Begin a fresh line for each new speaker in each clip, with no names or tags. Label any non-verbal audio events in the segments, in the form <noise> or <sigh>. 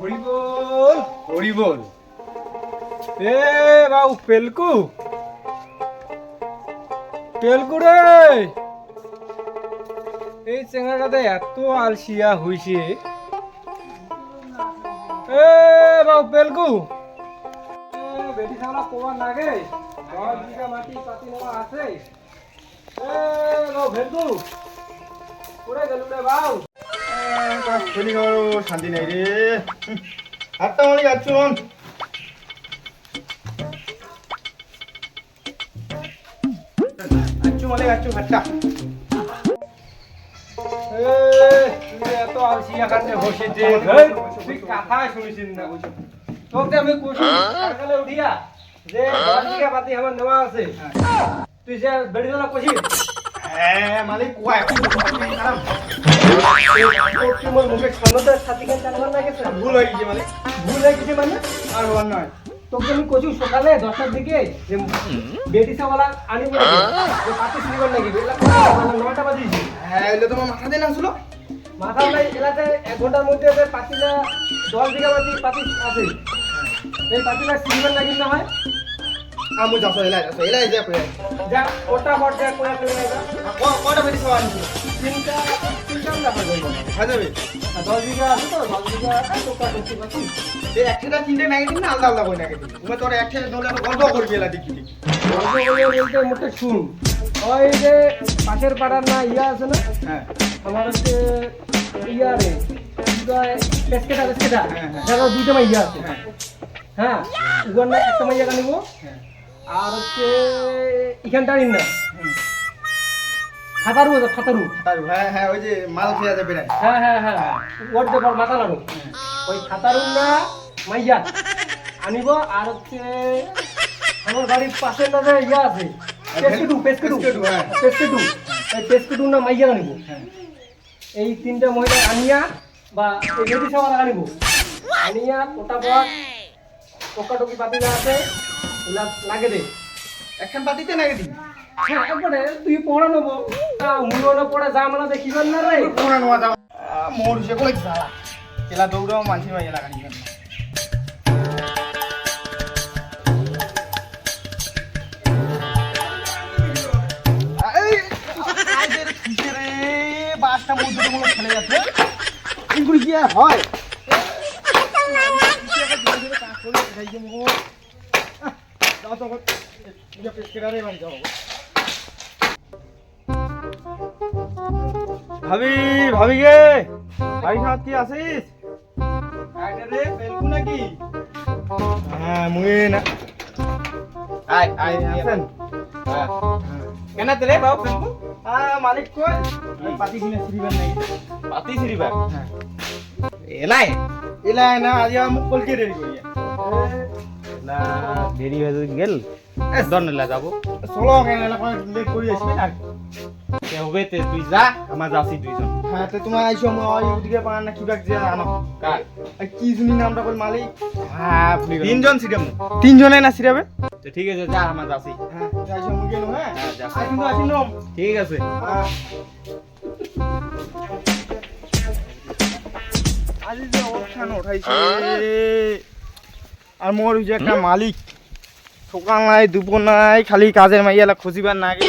হরি বল হরি এ বাউ পেলকু। পেলকু রে। এই চেঙ্গাটাতে এত আলসিয়া হইছে। এ বাউ পেলকু। বেটি সামলা কোবার লাগে। আছে।
শনি শান্তি নাই রে আটটা মানে যাচ্ছ আচ্ছু মানে যাচ্ছ আটটা
এত আলসিয়া কাছে বসেছে তুই কথাই শুনিস না তোকে আমি কুসুম সকালে উঠিয়া যে বিঘা পাতি আমার নেওয়া আছে তুই যে বেড়ি তোলা কষিস
হ্যাঁ মালিক কোয়া
মুখে ছাতি খান টানবার না গেছে
ভুল হয়ে গেছে মালিক
ভুল হয়ে গেছে মানে
আর হওয়ার নয়
তোকে আমি কচু সকালে দশটার দিকে বেটি সাওয়ালা আনি বলে পাতি সিলিবার নাকি মানে নয়টা বাজিয়েছি
হ্যাঁ এগুলো তোমার মাথা দিয়ে নামছিল
মাথা নাই এক ঘণ্টার মধ্যে পাতিলা দশ বিঘা মাটি পাতি আছে এই পাতিলা সিলিবার নাকি না হয়
আমু যাচ্ছ এলাই যাচ্ছ এলাই যা পড়ে
যা ওটা বট যা কোয়া না
কটা বেশি সবাই আনছিল
তিনটা তিনটা হয়ে
হয়ে যাবে।
দশ বিঘা আছে তো দশ বিঘা টোকা করতে পারছি
তিনটে না আলাদা আলাদা করে নাকি দিন তুমি তোর ধরলে গল্প করবি এলা দেখি
গল্প বলে বলতে মোটে শুন। ওই যে পাশের পাড়ার না ইয়া আছে না?
হ্যাঁ।
আমার হচ্ছে ইয়া রে পেসকেটা পেসকেটা।
হ্যাঁ, হ্যাঁ।
দেখো দুইটা মাইয়া আছে।
হ্যাঁ।
হ্যাঁ উগার না একটা মাইয়া
হ্যাঁ।
আর হচ্ছে এখানটা নিন না। ফাতারু আছে ফাতারু
হ্যাঁ হ্যাঁ ওই যে মাল খেয়ে যাবে না।
হ্যাঁ হ্যাঁ হ্যাঁ ওর যে মাথা লাড়ু ওই ফাতারু না মাইয়া আনিব আর হচ্ছে আমার বাড়ির পাশে না যে ইয়া আছে পেসকেটু পেসকেটু।
পেসকেটু, হ্যাঁ।
পেসকেটু এই পেসকেটু না মাইয়া আনিব।
হ্যাঁ।
এই তিনটা মহিলা আনিয়া বা এই বেটি সবার আনিব। আনিয়া ওটা পর টোকাটুকি পাতি না আছে লাগে দে।
একখান পাতিতে নাকি দিন
হ্যাঁ একবারে তুই পড়া নেব। মুলো না পড়ে যা আমরা দেখিবেন না রে?
যাও মোর সে কই সালা দৌড়াও বাসটা মধ্যে মনে যাচ্ছে। এগুলো কি আর হয়? <laughs> যাও বাড়ি ভাবি ভাবি গে। বাড়ি খাওয়াত কি আসিস রে পেলকু নাকি? হ্যাঁ মুই না আয় আয়। আছেন?
কেন তেরে বাবু পেলকু
হ্যাঁ মালিক কই? পাতি কিনে সিরিবার নাই
পাতি সিরিবা
হ্যাঁ।
এলাই?
এলা না আজ মুখ কলকে রেডি করিয়া।
না দেরি হয়ে গেল। দর নেলা যাব।
চলো কেন এলা কয় লেট করি আসবে না
তে হবে? তে তুই যা আমার যাচ্ছি দুইজন।
হ্যাঁ তো তোমার ওদিকে পান না যে আনো
কার?
আর কি শুনি নামটা কই মালিক?
হ্যাঁ
তিনজন সিরাম তিনজনে না সিরাবে
তো ঠিক আছে যা আমার যাচ্ছি।
হ্যাঁ গেল হ্যাঁ?
হ্যাঁ, যা।
কিন্তু আসিন নম
ঠিক আছে।
হ্যাঁ। আজি যে অনুষ্ঠান উঠাইছে আর মোর যে একটা মালিক। সকাল নাই দুপুর নাই খালি কাজের মাইয়ালা খুঁজিবার নাগে।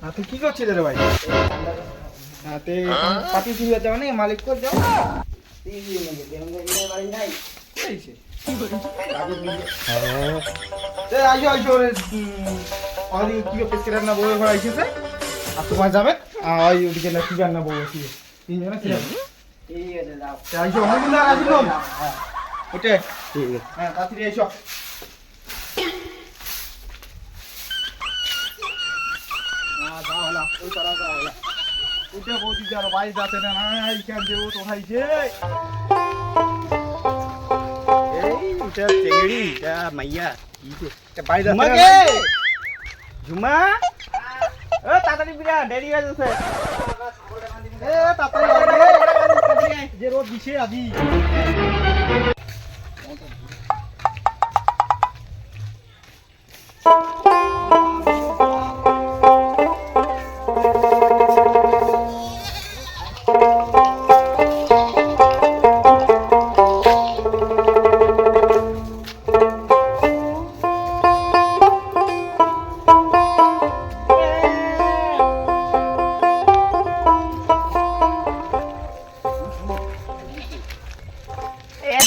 হ্যাঁ, কি করছিস রে ভাই হ্যাঁ তে চুরি যাচ্ছে মানে মালিক কর যাও আইসো, ওরে, উম, কি পেস্কে রান্না বউ ঘর আইসেছে আর তোমার যাবে আর ওই ওদিকে না কি রান্না বউ আছে অনেক দিন আর আসিল ওটে
ঠিক আছে
হ্যাঁ তাড়াতাড়ি আইসো
উঠে বৌদি যার বাড়ি যাতে না নাই কেন দেব তো খাইছে
এই এটা চেংড়ি এটা মাইয়া
বাড়ি যাতে
ঝুমা? ও তাড়াতাড়ি বিরা দেরি হয়ে যাচ্ছে।
এ তাড়াতাড়ি যে রোদ দিছে আজি।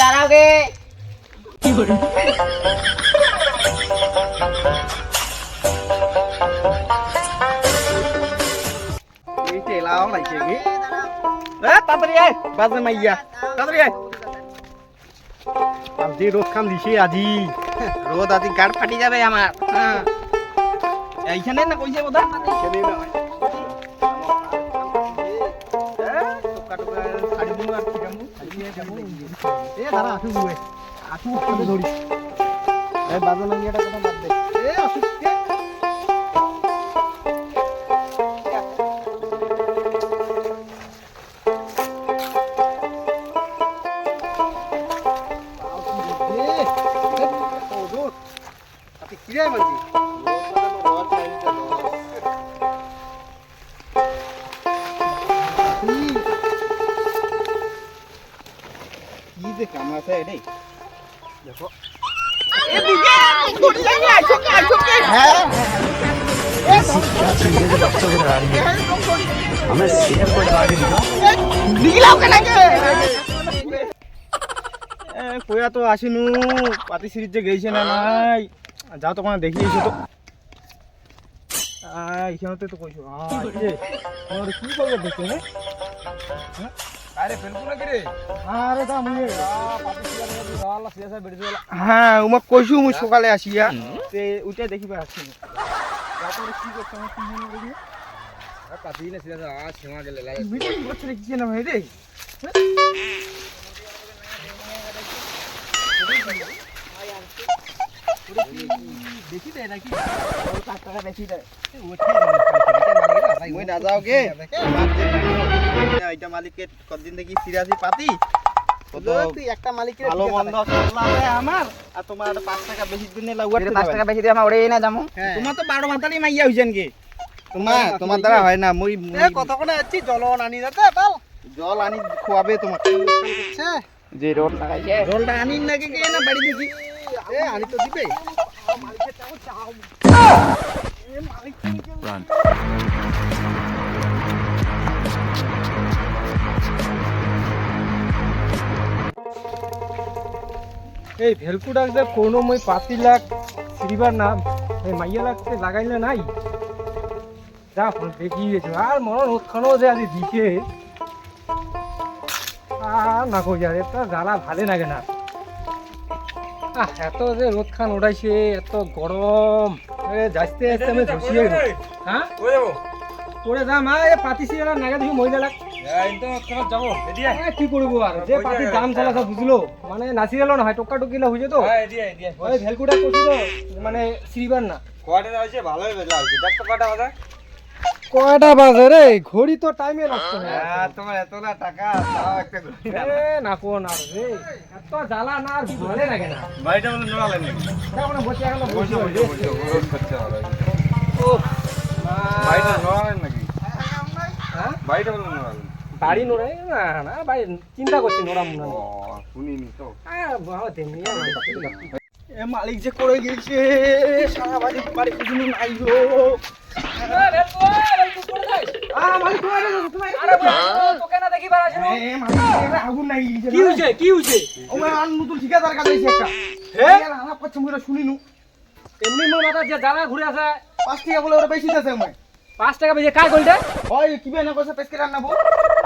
এ দাঁড়াও গে
এই তেলাও লাগছে কি এ তাড়াতাড়ি আয় বাজে মাইয়া তাড়াতাড়ি আয় আর যে রোদ খান দিছে আজি
রোদ আদি গাড় ফাটি যাবে আমার
হ্যাঁ
এইখানে না কইছে বোধা
কেনে না এ দাঁড়া আসু বুয়ে আসু উঠতে ধরি
এই বাজে মাইয়াটা কথা বাদ দে?
এ আসু
যে কাম আছে এটাই
দেখো
এ কইয়া তো আসিনু পাতি সিরিজ যে গেছে না নাই যাও তো দেখি এসো তো এখানে তো কইছো যে কি করবে দেখতে নে হ্যাঁ উমা কইছো মুই সকালে আসিয়া তে উঠে দেখিবা তারপরে কি করছ আমার কি মনে করি
কাটি না সিয়াসা আ ছেমা গেলে লাগে
ভিডিও কি না ভাই রে।
দেখি দে নাকি?
টাকা বেশি দেয়। না যাও গে। এইটা মালিককে কতদিন দেখি সিরাজি পাতি? কত
তুই একটা মালিকের
ভালো বন্ধ চললাতে আমার আর তোমার একটা পাঁচ টাকা বেশি দিনে লাগুয়ার
পাঁচ টাকা বেশি দিয়ে আমার ওড়ে না যাব
হ্যাঁ।
তোমার তো বারো মাতালি মাইয়া হইছেন কি তোমার তোমার দ্বারা হয় না মই
এ কতক্ষণে আছি? জল আনি যাতে পাল
জল আনি খোয়াবে তোমার
যে লাগাইছে।
আনি নাকি কে না বাড়ি দেখি
এ আনি তো দিবে।
এই ভেলকু ডাক দে কোনো মই পাতি লাগ সিরিবার নাম। এই মাইয়া লাগতে লাগাইলে নাই। যা ফোন দেখি গেছো। আর মরণ উৎখানো যে আজি দিছে। আর না কই যারে তো জ্বালা ভালে লাগে না। আহ এত যে রোদ খান উঠাইছে এত গরম। এ যাইতে আসতে আমি ধসিয়ে হ্যাঁ পরে যাম আর এ পাতি সিরিয়াল নাগে দেখি মহিলা লাগ কি করব আর? যে পাতির দাম চালা বুঝলো। মানে নাচি গেল না হয় টক্কা টুকিলা হয়েছে তো? ওই ভেলকুটা করছি তো মানে শ্রীবার না। কয়টা বাজে? রে? ঘড়ি তো টাইমে নষ্ট হয়ে
তোমার এত না টাকা তাও একটা
এ, না কো না রে। এত জ্বালা না আর ভালো লাগে না।
বাড়িটা বলে নোড়ালেন নাকি?
এখন বসে এখন বসে
বাড়িটা নোড়ালেন নাকি?
হ্যাঁ?
বাড়িটা বলে নোড়ালেন
বাড়ি নোড়াই না না বাড়ি চিন্তা করছি নোড়া মুনা
ও শুনিনি তো।
তেমনি
এ মালিক যে করে গেছে সারা বাড়ি বাড়ি কিছু নাই গো। এ মালিক এরা আগুন নাই গেছে
কি হয়েছে কি হয়েছে?
ও আর নতুন ঠিকাদার কাছে এসে একটা।
হ্যাঁ?
শুনিনু।
এমনি মোর মাথা যে জ্বালা ঘুরে আছে
পাঁচ টাকা বলে ওরা বেশি মই
পাঁচ টাকা বেজে কাজ করলে
ওই কি বেনা কইছে পেস্কেট আনব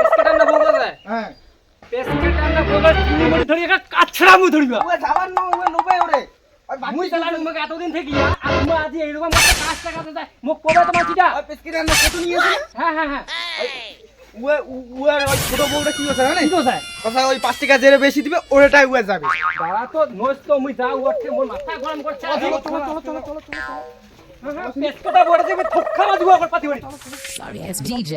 পেসকেটার না যায়
হ্যাঁ।
পেসকেটার না তুমি ধরি একটা কাছড়া মু ধরিবা।
ওয়ে যাবার না ওয়ে নবে ওরে।
মুই চালান তোমাকে এতদিন থেকে আর তুমি আজি এইরকম একটা পাঁচ টাকা দেয় মোক কবে তোমার চিটা।
ওই পেস্কেট কত নিয়েছে
হ্যাঁ হ্যাঁ হ্যাঁ।
উয়ে উ- ওই ছোট বউটা কি হচ্ছে জানেন
কি তো
কথা ওই পাঁচ টাকা জেরে বেশি দিবে ওটাই উয়ে যাবে।
দাঁড়া তো নইস তো মুই যা উঠছে মোর মাথা গরম করছে
চলো চলো চলো চলো চলো
পেটটা বড় যাবে থক্কা মারবো পাতি বাড়ি
Sorry ass DJ.